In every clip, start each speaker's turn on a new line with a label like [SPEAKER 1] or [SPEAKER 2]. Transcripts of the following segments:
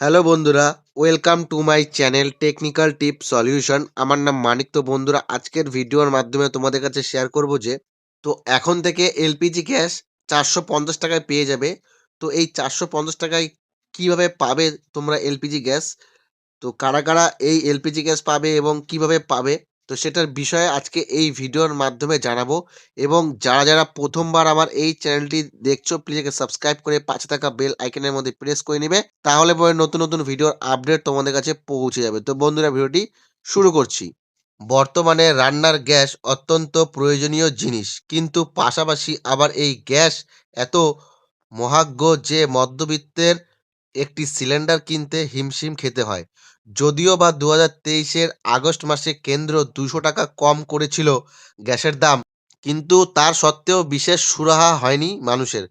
[SPEAKER 1] Hello বন্ধুরা। Welcome to my channel technical tip solution আমার নাম মানিক। তো বন্ধুরা, আজকের ভিডিওর মাধ্যমে তোমাদের কাছে শেয়ার করব যে, তো এখন থেকে এলপিজি গ্যাস চারশো পঞ্চাশ টাকায় পেয়ে যাবে। তো এই চারশো পঞ্চাশ টাকায় কীভাবে পাবে তোমরা এলপিজি গ্যাস তো কারা কারা এই এলপিজি গ্যাস পাবে এবং কীভাবে পাবে? তো সেটার বিষয়ে আজকে এই ভিডিওর মাধ্যমে জানাব এবং যারা যারা প্রথমবার আমার এই চ্যানেলটি দেখছ প্লিজ সাবস্ক্রাইব করে পাশে থাকা বেল আইকনের মধ্যে প্রেস করে নেবে। তাহলে পরে নতুন নতুন ভিডিওর আপডেট তোমাদের কাছে পৌঁছে যাবে। তো বন্ধুরা, ভিডিওটি শুরু করছি। বর্তমানে রান্নার গ্যাস অত্যন্ত প্রয়োজনীয় জিনিস। কিন্তু পাশাপাশি আবার এই গ্যাস এত মহাজ্ঞ যে মধ্যবিত্তের একটি সিলিন্ডার কিনতে হিমশিম খেতে হয়। যদিও বা দু হাজার তেইশের আগস্ট মাসে কেন্দ্র দুশো টাকা কম করেছিল গ্যাসের দাম, কিন্তু তার সত্ত্বেও বিশেষ সুরাহা হয়নি মানুষের।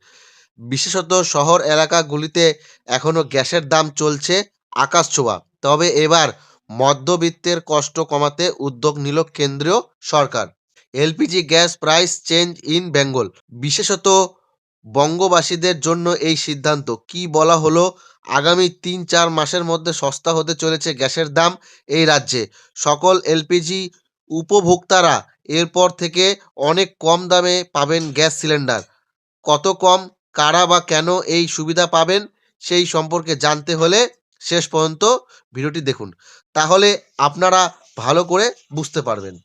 [SPEAKER 1] বিশেষত শহর এলাকাগুলিতে এখনও গ্যাসের দাম চলছে আকাশ ছোঁয়া। তবে এবার মধ্যবিত্তের কষ্ট কমাতে উদ্যোগ নিল কেন্দ্রীয় সরকার। LPG gas price change in Bengal. বিশেষত বঙ্গবাসীদের জন্য এই সিদ্ধান্ত। কি বলা হলো আগামী তিন চার মাসের মধ্যে সস্তা হতে চলেছে গ্যাসের দাম এই রাজ্যে। সকল এলপিজি উপভোক্তারা এরপর থেকে অনেক কম দামে পাবেন গ্যাস সিলিন্ডার। কত কম, কারা বা কেন এই সুবিধা পাবেন সেই সম্পর্কে জানতে হলে শেষ পর্যন্ত ভিডিওটি দেখুন। তাহলে আপনারা ভালো করে বুঝতে পারবেন।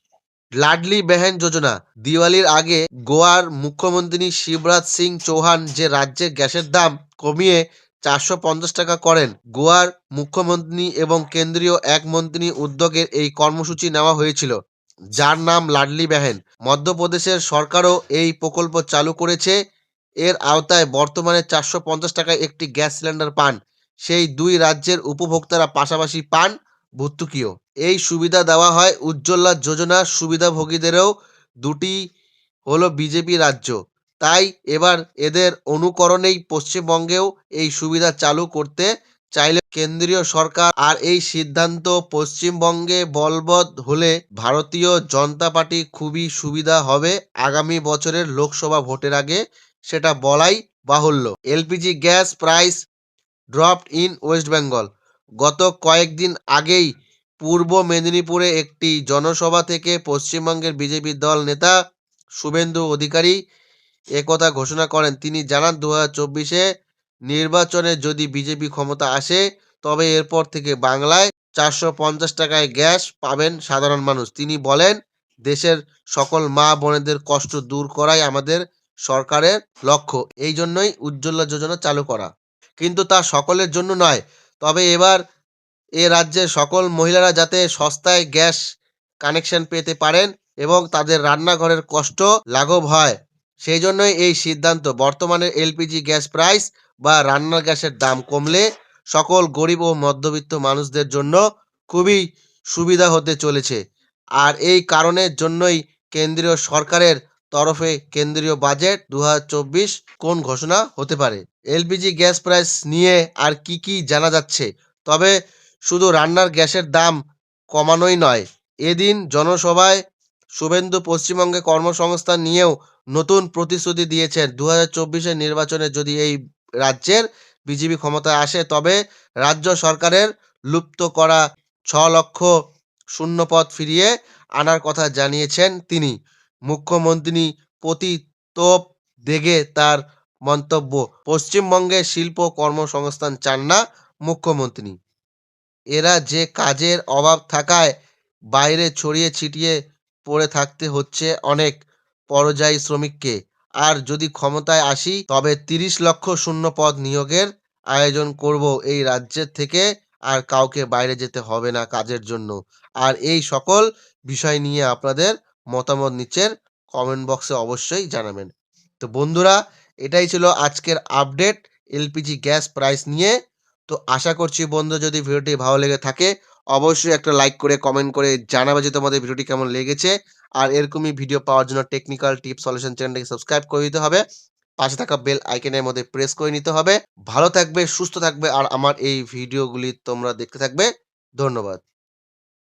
[SPEAKER 1] লাডলি বেহেন যোজনা। দিওয়ালির আগে গোয়ার মুখ্যমন্ত্রী শিবরাজ সিং চৌহান যে রাজ্যে গ্যাসের দাম কমিয়ে চারশো পঞ্চাশ টাকা করেন। গোয়ার মুখ্যমন্ত্রী এবং কেন্দ্রীয় এক মন্ত্রী উদ্যোগের এই কর্মসূচি নেওয়া হয়েছিল, যার নাম লাডলি বেহেন। মধ্যপ্রদেশের সরকারও এই প্রকল্প চালু করেছে। এর আওতায় বর্তমানে চারশো পঞ্চাশ টাকায় একটি গ্যাস সিলিন্ডার পান। সেই দুই রাজ্যের উপভোক্তারা পাশাপাশি পান ভর্তুকিও। এই সুবিধা দেওয়া হয় উজ্জ্বলা যোজনার সুবিধাভোগীদেরও। দুটি হলো বিজেপি রাজ্য। তাই এবার এদের অনুকরণেই পশ্চিমবঙ্গেও এই সুবিধা চালু করতে চাইলে কেন্দ্রীয় সরকার আর এই সিদ্ধান্ত পশ্চিমবঙ্গে বলবৎ হলে ভারতীয় জনতা পার্টি খুবই সুবিধা হবে আগামী বছরের লোকসভা ভোটের আগে, সেটা বলাই বাহুল্য। LPG gas price dropped in West Bengal. গত কয়েকদিন আগেই পূর্ব মেদিনীপুরে একটি জনসভা থেকে পশ্চিমবঙ্গের বিজেপি দল নেতা শুভেন্দু অধিকারী একথা ঘোষণা করেন। তিনি জানান দু হাজার নির্বাচনে যদি বিজেপি ক্ষমতা আসে, তবে এরপর থেকে বাংলায় চারশো পঞ্চাশ টাকায় গ্যাস পাবেন সাধারণ মানুষ। তিনি বলেন, দেশের সকল মা বোনেদের কষ্ট দূর করাই আমাদের সরকারের লক্ষ্য। এই জন্যই উজ্জ্বলা যোজনা চালু করা। কিন্তু তা সকলের জন্য নয়। তবে এবার এ রাজ্যের সকল মহিলারা যাতে সস্তায় গ্যাস কানেকশন পেতে পারেন এবং তাদের রান্নাঘরের কষ্ট লাঘব হয়। সেই জন্যই এই সিদ্ধান্ত, বর্তমানে এলপিজি গ্যাস প্রাইস বা রান্নার গ্যাসের দাম কমলে সকল গরিব ও মধ্যবিত্ত মানুষদের জন্য খুবই সুবিধা হতে চলেছে। আর এই কারণের জন্যই কেন্দ্রীয় সরকারের তরফে কেন্দ্রীয় বাজেট দু হাজার চব্বিশ কোন ঘোষণা হতে পারে? এলপিজি গ্যাস প্রাইস নিয়ে আর কি কি জানা যাচ্ছে? তবে শুধু রান্নার গ্যাসের দাম কমানোই নয়, এদিন জনসভায় শুভেন্দু পশ্চিমবঙ্গে কর্মসংস্থান নিয়েও নতুন প্রতিশ্রুতি দিয়েছেন। দু হাজার নির্বাচনে যদি এই রাজ্যের বিজেপি ক্ষমতায় আসে, তবে রাজ্য সরকারের লুপ্ত করা ছ লক্ষ শূন্যপদ ফিরিয়ে আনার কথা জানিয়েছেন তিনি। মুখ্যমন্ত্রী প্রতি তোপ দেগে তার মন্তব্য, পশ্চিমবঙ্গে শিল্প কর্মসংস্থান চান না মুখ্যমন্ত্রী। এরা যে কাজের অভাব থাকায় বাইরে ছড়িয়ে ছিটিয়ে পড়ে থাকতে হচ্ছে অনেক পরযায়ী শ্রমিককে। আর যদি ক্ষমতায় আসি, তবে তিরিশ লক্ষ শূন্য পদ নিয়োগের আয়োজন করব এই রাজ্যের থেকে। আর কাউকে বাইরে যেতে হবে না কাজের জন্য। আর এই সকল বিষয় নিয়ে আপনাদের মতামত নিচের কমেন্ট বক্সে অবশ্যই জানাবেন। তো বন্ধুরা, এটাই ছিল আজকের আপডেট এলপিজি গ্যাস প্রাইস নিয়ে। তো আশা করছি বন্ধু, যদি ভিডিওটি ভালো লেগে থাকে অবশ্যই একটা লাইক করে কমেন্ট করে জানাবে যে তোমাদের ভিডিওটি কেমন লেগেছে। আর এরকমই ভিডিও পাওয়ার জন্য টেকনিক্যাল টিপ সলিউশন চ্যানেলটাকে সাবস্ক্রাইব করে দিতে হবে। পাশে থাকা বেল আইকনের মধ্যে প্রেস করে নিতে হবে। ভালো থাকবে, সুস্থ থাকবে, আর আমার এই ভিডিওগুলি তোমরা দেখতে থাকবে। ধন্যবাদ।